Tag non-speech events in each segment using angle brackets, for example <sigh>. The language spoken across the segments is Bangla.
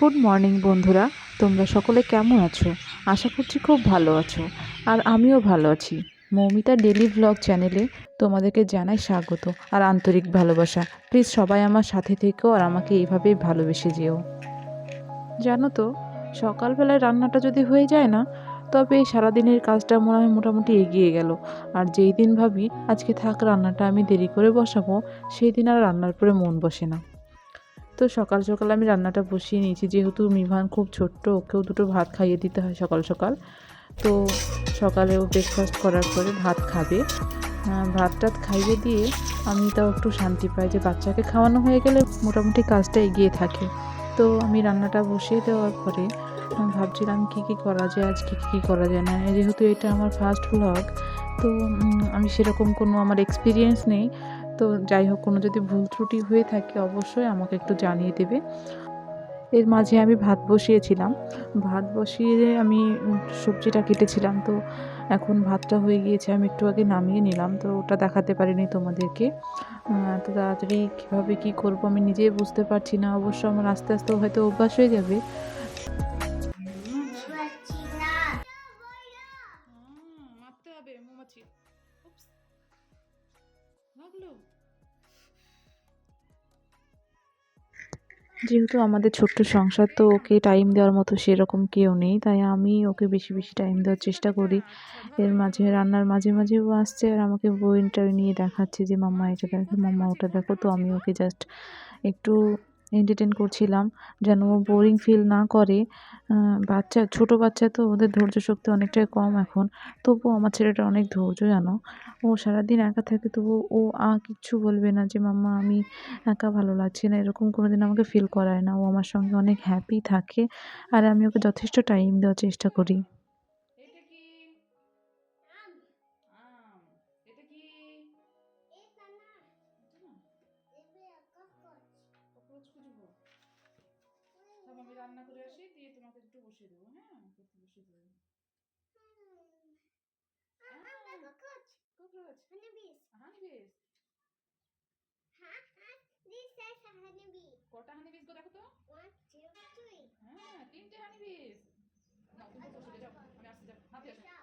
গুড মর্নিং বন্ধুরা। তোমরা সকলে কেমন আছো? আশা করছি খুব ভালো আছো। আর আমিও ভালো আছি। মৌমিতা ডেলি ভ্লগ চ্যানেলে তোমাদেরকে জানাই স্বাগত আর আন্তরিক ভালোবাসা। প্লিজ সবাই আমার সাথে থেকেও আর আমাকে এইভাবেই ভালোবেসে যেও। জানো তো, সকালবেলায় রান্নাটা যদি হয়ে যায় না, তবে এই সারাদিনের কাজটা মনে হয় মোটামুটি এগিয়ে গেল। আর যেই দিন ভাবি আজকে থাক রান্নাটা আমি দেরি করে বসাবো, সেই দিন আর রান্নার পরে মন বসে না। তো সকাল সকাল আমি রান্নাটা বসিয়ে নিয়েছি। যেহেতু মিভান খুব ছোট্ট, ওকেও দুটো ভাত খাইয়ে দিতে হয় সকাল সকাল। তো সকালে ও ব্রেকফাস্ট করার পরে ভাত খাবে। ভাত টাত খাইয়ে দিয়ে আমি তাও একটু শান্তি পাই যে বাচ্চাকে খাওয়ানো হয়ে গেলে মোটামুটি কাজটা এগিয়ে থাকে। তো আমি রান্নাটা বসিয়ে দেওয়ার পরে ভাবছিলাম কী কী করা যায় আজকে কী কী করা যায় না। যেহেতু এটা আমার ফার্স্ট ভ্লগ তো আমি সেরকম কোনো আমার এক্সপিরিয়েন্স নেই। তো যাই হোক, কোনো যদি ভুল ত্রুটি হয়ে থাকে, অবশ্যই আমাকে একটু জানিয়ে দেবে। এর মাঝে আমি ভাত বসিয়েছিলাম। ভাত বসিয়ে আমি সবজিটা কেটেছিলাম, তো এখন ভাতটা হয়ে গিয়েছে, আমি একটু আগে নামিয়ে নিলাম, তো ওটা দেখাতে পারিনি তোমাদেরকে। তো তাড়াতাড়ি কীভাবে কী করব আমি নিজেই বুঝতে পারছি না, অবশ্য আমার আস্তে আস্তে হয়তো অভ্যাস হয়ে যাবে। যেহেতু আমাদের ছোট্ট সংসার, তো ওকে টাইম দেওয়ার মতো সেরকম কেউ নেই। তাই আমি ওকে বেশি বেশি টাইম দেওয়ার চেষ্টা করি। এর মাঝে রান্নার মাঝে মাঝে ও আসছে আর আমাকে বইটা নিয়ে দেখাচ্ছে যে, মাম্মা, এটা দেখো, মাম্মা, ওটা দেখো। তো আমি ওকে জাস্ট একটু এন্টারটেন করছিলাম যেন ও বোরিং ফিল না করে। বাচ্চা, ছোট বাচ্চা তো ওদের ধৈর্য শক্তি অনেকটাই কম এখন। তবুও আমার ছেলেটা অনেক ধৈর্য, জানো? ও সারাদিন একা থাকে তবু ও আ কিচ্ছু বলবে না যে, মাম্মা, আমি একা ভালো লাগছে না। এরকম কোনো দিন আমাকে ফিল করায় না। ও আমার সঙ্গে অনেক হ্যাপি থাকে। আর আমি ওকে যথেষ্ট টাইম দেওয়ার চেষ্টা করি। একটু বসিয়ে দেবো হ্যাঁ? করতে বসে দেবো। কটা হানিবিস গো দেখো তো? হ্যাঁ তিনটে হানিবিস নাও তুমি বসে যাও আমি আসতে যাও হাতে আসো।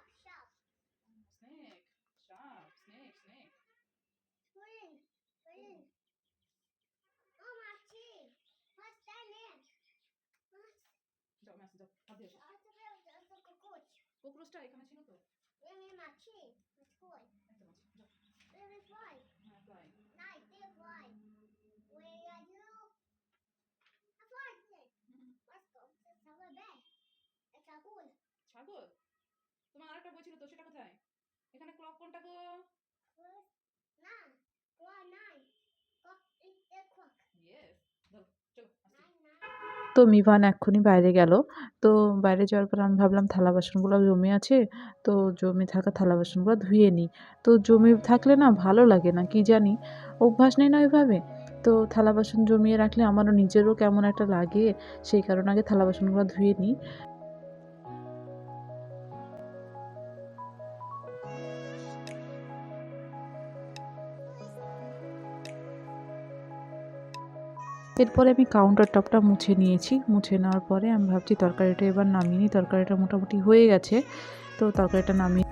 আসো ককরোচটা এখানে ছিল তো? মাছ যাও। হ্যাঁ ছাগল? তোমার আরেকটা বই ছিল তো, সেটা কোথায়? এখানে ক্লক কোনটা গো? ইয়েস তো মিভান এক্ষুনি বাইরে গেল। তো বাইরে যাওয়ার পর আমি ভাবলাম থালা বাসনগুলো জমে আছে, তো জমে থাকা থালা বাসনগুলো ধুয়ে নিই। তো জমে থাকলে না ভালো লাগে না, কি জানি, অভ্যাস নেই না ওইভাবে। তো থালা বাসন জমিয়ে রাখলে আমারও নিজেরও কেমন একটা লাগে, সেই কারণে আগে থালা বাসনগুলো ধুয়ে নিই। এরপরে আমি কাউন্টার টপটা মুছে নিয়েছি। মুছে নেওয়ার পরে আমি ভাবছি তরকারিটা এবার নামিয়ে নিই। তরকারিটা মোটামুটি হয়ে গেছে। তো তরকারিটা নামিয়ে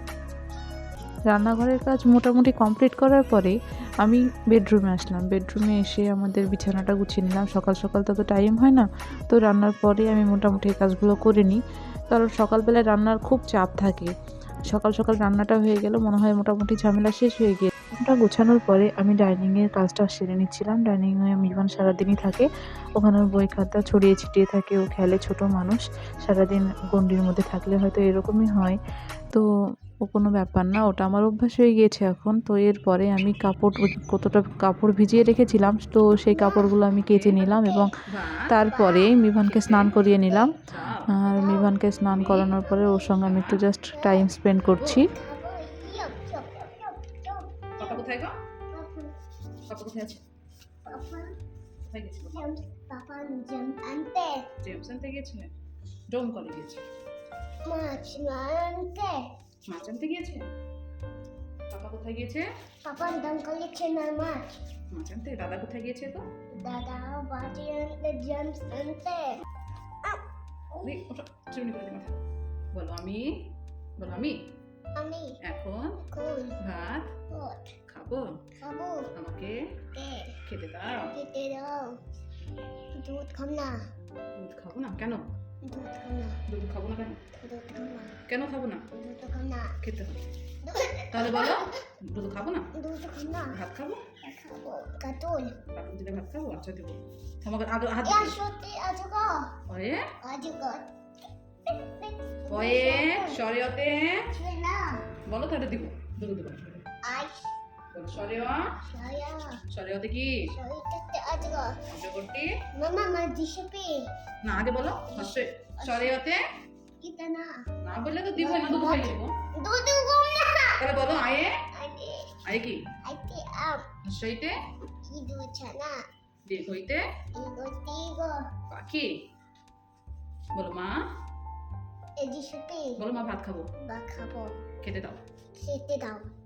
রান্নাঘরের কাজ মোটামুটি কমপ্লিট করার পরে আমি বেডরুমে আসলাম। বেডরুমে এসে আমাদের বিছানাটা গুছিয়ে নিলাম। সকাল সকাল তো টাইম হয় না। তো রান্নার পরে আমি মোটামুটি এই কাজগুলো করে নিই। কারণ সকালবেলায় রান্নার খুব চাপ থাকে। সকাল সকাল রান্নাটা হয়ে গেল মনে হয় মোটামুটি ঝামেলা শেষ হয়ে গিয়ে ওটা গোছানোর পরে আমি ডাইনিংয়ের কাজটা সেরে নিচ্ছিলাম। ডাইনিংয়ে মিভান সারাদিনই থাকে। ওখানে বই খাতা ছড়িয়ে ছিটিয়ে থাকে। ও খেলে ছোট মানুষ। সারাদিন গণ্ডির মধ্যে থাকলে হয়তো এরকমই হয়। তো ও কোনো ব্যাপার না, ওটা আমার অভ্যাস হয়ে গিয়েছে এখন। তো এরপরে আমি কাপড় কতটা কাপড় ভিজিয়ে রেখেছিলাম, তো সেই কাপড়গুলো আমি কেচে নিলাম এবং তারপরে মিভানকে স্নান করিয়ে নিলাম। আর মিভানকে স্নান করানোর পরে ওর সঙ্গে আমি একটু জাস্ট টাইম স্পেন্ড করছি। কোথায় গো? পাপা। কোথায় আছে? কোথায় গেছে পাপা জেমস আনতে ডোম কলে গিয়েছে মাছ আনতে গিয়েছে? পাপা কোথায় গিয়েছে? Papan dangkal na match. মাছ আনতে দাদা কোথায় গিয়েছে তো Dada, bati ang the gems ante. দি ওঠো করে মাথা বলো আমি বলো আমি। আমি। এখন খাব খাব আমাকে খেতে দাও খেতে দাও দুধ না দুধ খাব না কেন দুধ খাম না দুধ খাব না কেন দুধ খাম না কেন খাব না দুধ খাম না খেতে হবে তাহলে বলো দুধ খাব না দুধ খাম না ভাত খাব খাব দিলে ভাত খাব আচ্ছা দেবো আমাকে আগে হাত সত্যি বলো তাহলে দিব দুধ দেবো কি? মামা মা দিশপি না আগে বলো হচ্ছে সরিয়তে kita na না বললে তো দিব না দুধ খাই দেবো। dudu gom na তাহলে বলো আয়ে? ade আয়ে কি? দীর্ঘ পাখি বলো মা। বলো ভাত খাব। খেতে দাও। mami di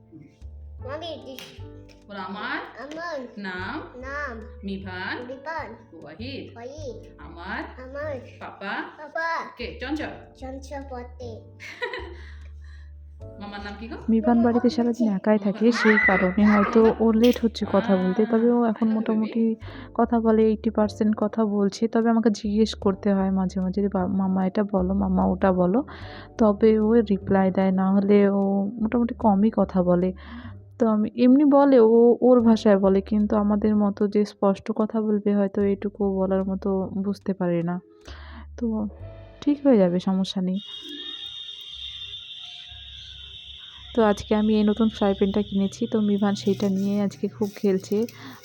বলো আমার amon নাম nam মিভান lipan ওয়াহিদ koi আমার amon পাপা papa. কে চঞ্চল <laughs> নাম কি গো? মিভান বাড়িতে সারাদিন একাই থাকে সেই কারণে হয়তো ও লেট হচ্ছে কথা বলতে তবে ও এখন মোটামুটি কথা বলে এইটি পার্সেন্ট কথা বলছে তবে আমাকে জিজ্ঞেস করতে হয় মাঝে মাঝে মামা এটা বলো মামা ওটা বলো। তবে ও রিপ্লাই দেয় না হলে ও মোটামুটি কমই কথা বলে। তো আমি এমনি বলে ও ওর ভাষায় বলে কিন্তু আমাদের মতো যে স্পষ্ট কথা বলবে হয়তো এটুকু বলার মতো বুঝতে পারে না। তো ঠিক হয়ে যাবে সমস্যা নেই। তো আজকে আমি এই নতুন ফ্রাই প্যানটা কিনেছি। তো মিভান সেইটা নিয়ে আজকে খুব খেলছে।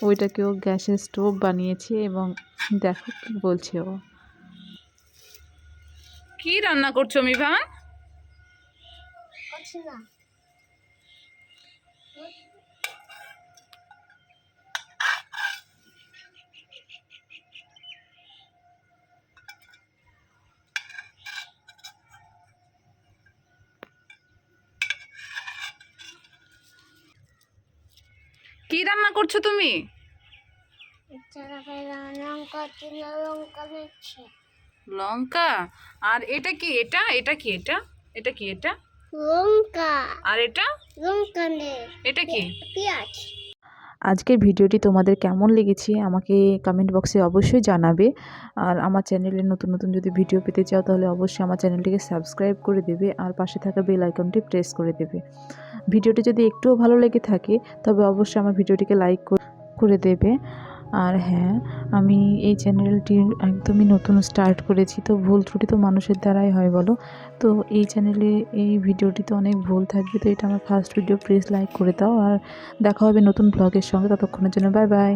ওইটাকেও গ্যাসের স্টোভ বানিয়েছে এবং দেখো কি বলছে ও। কি রান্না করছ মিভান? করছ তুমি? লঙ্কা আর এটা কি এটা? এটা কি এটা? এটা কি এটা? লঙ্কা। আর এটা? লঙ্কা এটা কি? পেঁয়াজ। আজকের ভিডিওটি তোমাদের কেমন লেগেছে আমাকে কমেন্ট বক্সে অবশ্যই জানাবে। আর আমার চ্যানেলে নতুন নতুন যদি ভিডিও পেতে চাও তাহলে অবশ্যই আমার চ্যানেলটিকে সাবস্ক্রাইব করে দেবে আর পাশে থাকা বেল আইকনটি প্রেস করে দেবে। ভিডিওটি যদি একটুও ভালো লেগে থাকে তবে অবশ্যই আমার ভিডিওটিকে লাইক করে দেবে। আর হ্যাঁ আমি এই চ্যানেলটি একদমই নতুন স্টার্ট করেছি, তো ভুল ত্রুটি তো মানুষের দ্বারাই হয়, বলো। তো এই চ্যানেলে এই ভিডিওটিতে অনেক ভুল থাকবে, তো এটা আমার ফার্স্ট ভিডিও প্লিজ লাইক করে দাও। আর দেখা হবে নতুন ব্লগের সঙ্গে, ততক্ষণের জন্য বাই বাই